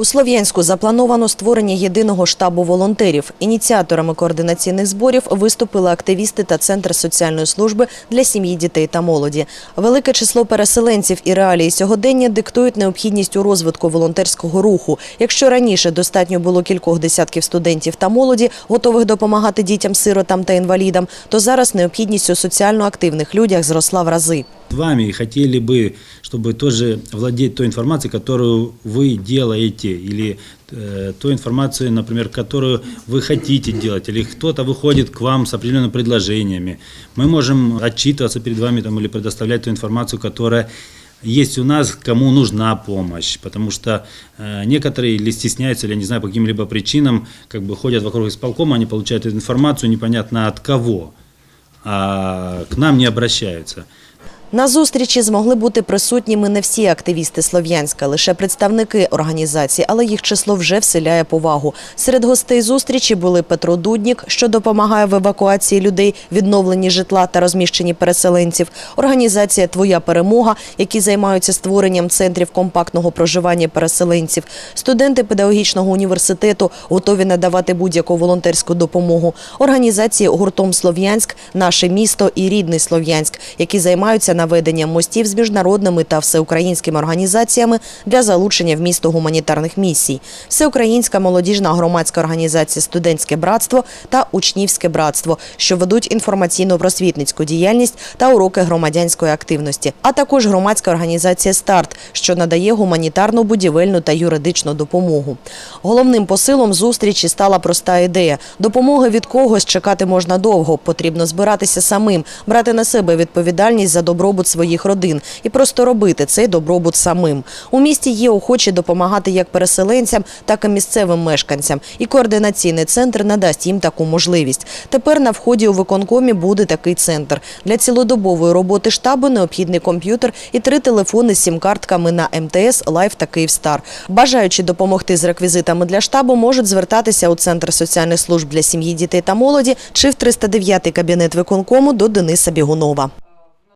У Слов'янську заплановано створення єдиного штабу волонтерів. Ініціаторами координаційних зборів виступили активісти та Центр соціальної служби для сім'ї, дітей та молоді. Велике число переселенців і реалії сьогодення диктують необхідність у розвитку волонтерського руху. Якщо раніше достатньо було кількох десятків студентів та молоді, готових допомагати дітям, сиротам та інвалідам, то зараз необхідність у соціально активних людях зросла в рази. Вами и хотели бы, чтобы тоже владеть той информацией, которую вы делаете, или э, той информацией, например, которую вы хотите делать, или кто-то выходит к вам с определенными предложениями. Мы можем отчитываться перед вами там, или предоставлять ту информацию, которая есть у нас, кому нужна помощь, потому что э, некоторые или стесняются, или не знаю, по каким-либо причинам, как бы ходят вокруг исполкома, они получают эту информацию непонятно от кого, а к нам не обращаются. На зустрічі змогли бути присутніми не всі активісти Слов'янська, лише представники організації, але їх число вже вселяє повагу. Серед гостей зустрічі були Петро Дуднік, що допомагає в евакуації людей, відновленні житла та розміщенні переселенців. Організація Твоя перемога, які займаються створенням центрів компактного проживання переселенців. Студенти педагогічного університету готові надавати будь-яку волонтерську допомогу. Організації гуртом Слов'янськ, наше місто і рідний Слов'янськ, які займаються наведенням мостів з міжнародними та всеукраїнськими організаціями для залучення в місто гуманітарних місій. Всеукраїнська молодіжна громадська організація Студентське братство та Учнівське братство, що ведуть інформаційно-просвітницьку діяльність та уроки громадянської активності, а також громадська організація Старт, що надає гуманітарну, будівельну та юридичну допомогу. Головним посилом зустрічі стала проста ідея: допомоги від когось чекати можна довго. Потрібно збиратися самим, брати на себе відповідальність за добробут своїх родин і просто робити цей добробут самим. У місті є охочі допомагати як переселенцям, так і місцевим мешканцям. І координаційний центр надасть їм таку можливість. Тепер на вході у виконкомі буде такий центр. Для цілодобової роботи штабу необхідний комп'ютер і три телефони з сім-картками на МТС, Лайф та Київстар. Бажаючи допомогти з реквізитами для штабу, можуть звертатися у центр соціальних служб для сім'ї, дітей та молоді чи в 309 кабінет виконкому до Дениса Бігунова.